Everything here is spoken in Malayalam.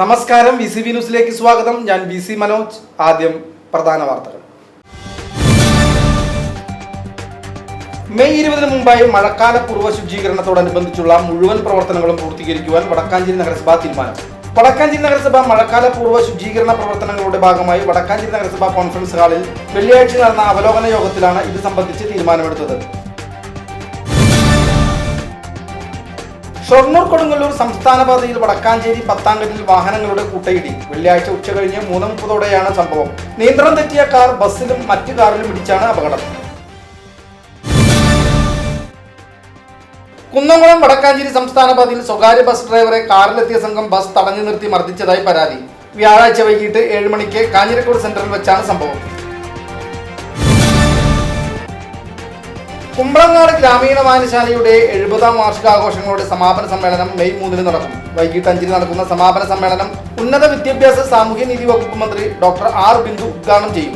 നമസ്കാരം വി സി വി ന്യൂസിലേക്ക് സ്വാഗതം. ഞാൻ വി സി മനോജ് ആദ്യം പ്രധാന വാർത്തകൾ. മെയ് ഇരുപതിന് മുമ്പായി മഴക്കാല പൂർവ ശുചീകരണത്തോടനുബന്ധിച്ചുള്ള മുഴുവൻ പ്രവർത്തനങ്ങളും പൂർത്തീകരിക്കുവാൻ വടക്കാഞ്ചേരി നഗരസഭ തീരുമാനം. വടക്കാഞ്ചേരി നഗരസഭ മഴക്കാല പൂർവ ശുചീകരണ പ്രവർത്തനങ്ങളുടെ ഭാഗമായി വടക്കാഞ്ചേരി നഗരസഭ കോൺഫറൻസ് ഹാളിൽ വെള്ളിയാഴ്ച നടന്ന അവലോകന യോഗത്തിലാണ് ഇത് സംബന്ധിച്ച് തീരുമാനമെടുത്തത്. ഷൊർണൂർ കൊടുങ്ങല്ലൂർ സംസ്ഥാന പാതയിൽ വടക്കാഞ്ചേരി പത്താംകല്ലിൽ വാഹനങ്ങളുടെ കൂട്ടയിടി. വെള്ളിയാഴ്ച ഉച്ചകഴിഞ്ഞ് മൂന്ന് മുപ്പതോടെയാണ് സംഭവം. നിയന്ത്രണം തെറ്റിയ കാർ ബസ്സിലും മറ്റു കാറിലും ഇടിച്ചാണ് അപകടം. കുന്നംകുളം വടക്കാഞ്ചേരി സംസ്ഥാന പാതയിൽ സ്വകാര്യ ബസ് ഡ്രൈവറെ കാറിലെത്തിയ സംഘം ബസ് തടഞ്ഞു നിർത്തി മർദ്ദിച്ചതായി പരാതി. വ്യാഴാഴ്ച വൈകിട്ട് ഏഴ് മണിക്ക് കാഞ്ഞിരക്കോട് സെന്ററിൽ വെച്ചാണ് സംഭവം. കുമ്പളങ്ങാട് ഗ്രാമീണ വായനശാലയുടെ എഴുപതാം വാർഷികാഘോഷങ്ങളുടെ സമാപന സമ്മേളനം മെയ് മൂന്നിന് നടക്കും. വൈകിട്ട് അഞ്ചിന് നടക്കുന്ന സമാപന സമ്മേളനം ഉന്നത വിദ്യാഭ്യാസ സാമൂഹ്യനീതി വകുപ്പ് മന്ത്രി ഡോക്ടർ ആർ ബിന്ദു ഉദ്ഘാടനം ചെയ്യും.